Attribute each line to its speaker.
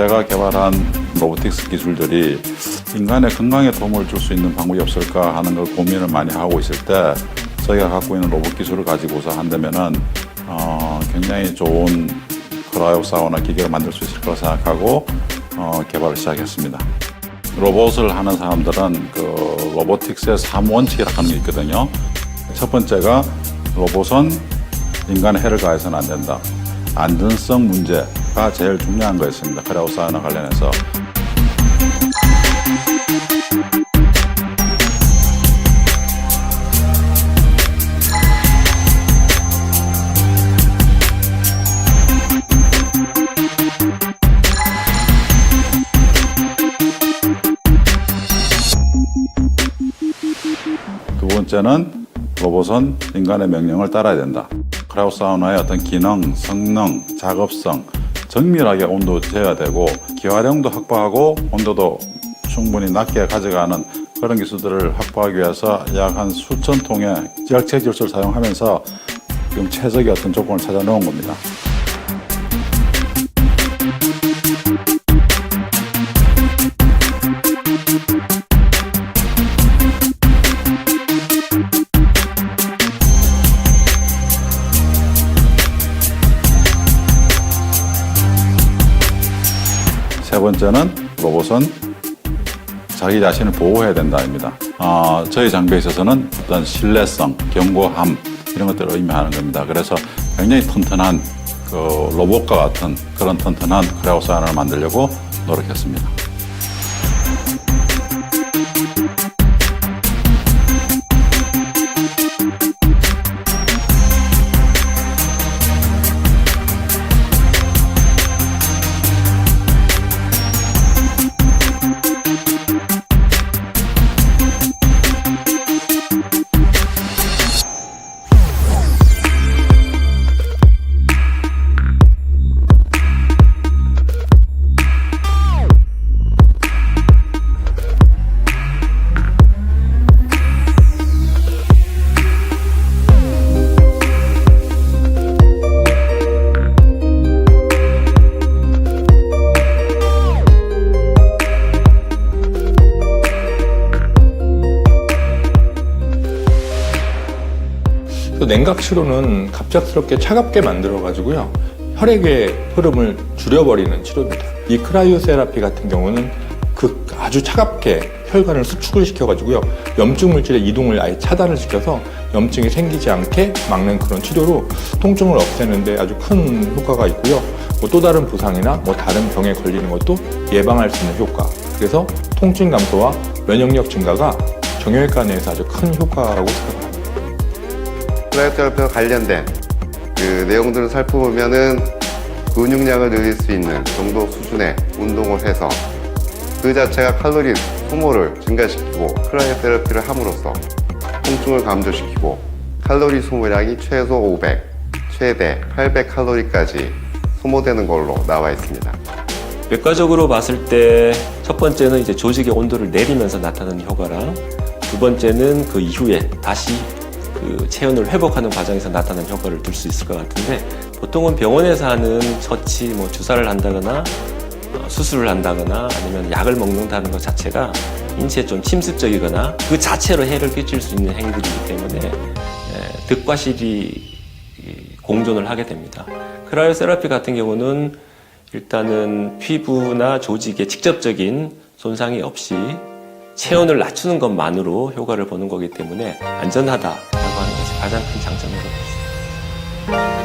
Speaker 1: 제가 개발한 로보틱스 기술들이 인간의 건강에 도움을 줄 수 있는 방법이 없을까 하는 걸 고민을 많이 하고 있을 때 저희가 갖고 있는 로봇 기술을 가지고서 한다면은 어, 굉장히 좋은 크라이오 사우나 기계를 만들 수 있을 거라 생각하고 어, 개발을 시작했습니다. 로봇을 하는 사람들은 그 로보틱스의 3원칙이라고 하는 게 있거든요. 첫 번째가 로봇은 인간의 해를 가해서는 안 된다. 안전성 문제 가 제일 중요한 거였습니다. 크라우 사우나 관련해서. 두 번째는 로봇은 인간의 명령을 따라야 된다. 크라우 사우나의 어떤 기능, 성능, 작업성, 정밀하게 온도 재야 되고 기화력도 확보하고 온도도 충분히 낮게 가져가는 그런 기술들을 확보하기 위해서 약 한 수천 통의 지각체 기술을 사용하면서 지금 최적의 어떤 조건을 찾아 놓은 겁니다. 번째는 로봇은 자기 자신을 보호해야 된다입니다. 어, 저희 장비에 있어서는 어떤 신뢰성, 견고함 이런 것들을 의미하는 겁니다. 그래서 굉장히 튼튼한 그 로봇과 같은 그런 튼튼한 크라우스 하나를 만들려고 노력했습니다.
Speaker 2: 또 냉각 치료는 갑작스럽게 차갑게 만들어 가지고요 혈액의 흐름을 줄여버리는 치료입니다. 이 크라이오세라피 같은 경우는 그 아주 차갑게 혈관을 수축을 시켜가지고요 염증 물질의 이동을 아예 차단을 시켜서 염증이 생기지 않게 막는 그런 치료로 통증을 없애는데 아주 큰 효과가 있고요. 뭐 또 다른 부상이나 뭐 다른 병에 걸리는 것도 예방할 수 있는 효과. 그래서 통증 감소와 면역력 증가가 정형외과 내에서 아주 큰 효과라고 생각합니다.
Speaker 3: 크라이오테라피와 관련된 그 내용들을 살펴보면은 근육량을 늘릴 수 있는 정도 수준의 운동을 해서 그 자체가 칼로리 소모를 증가시키고 크라이오테라피를 함으로써 통증을 감소시키고 칼로리 소모량이 최소 500, 최대 800 칼로리까지 소모되는 걸로 나와 있습니다.
Speaker 4: 외과적으로 봤을 때 첫 번째는 이제 조직의 온도를 내리면서 나타나는 효과랑 두 번째는 그 이후에 다시 그 체온을 회복하는 과정에서 나타나는 효과를 둘 수 있을 것 같은데 보통은 병원에서 하는 처치, 뭐 주사를 한다거나 어, 수술을 한다거나 아니면 약을 먹는다는 것 자체가 인체에 좀 침습적이거나 그 자체로 해를 끼칠 수 있는 행위들이기 때문에 에, 득과 실이 이, 공존을 하게 됩니다. 크라이오세라피 같은 경우는 일단은 피부나 조직에 직접적인 손상이 없이 체온을 낮추는 것만으로 효과를 보는 거기 때문에 것이 가장 큰 장점인 것 같습니다.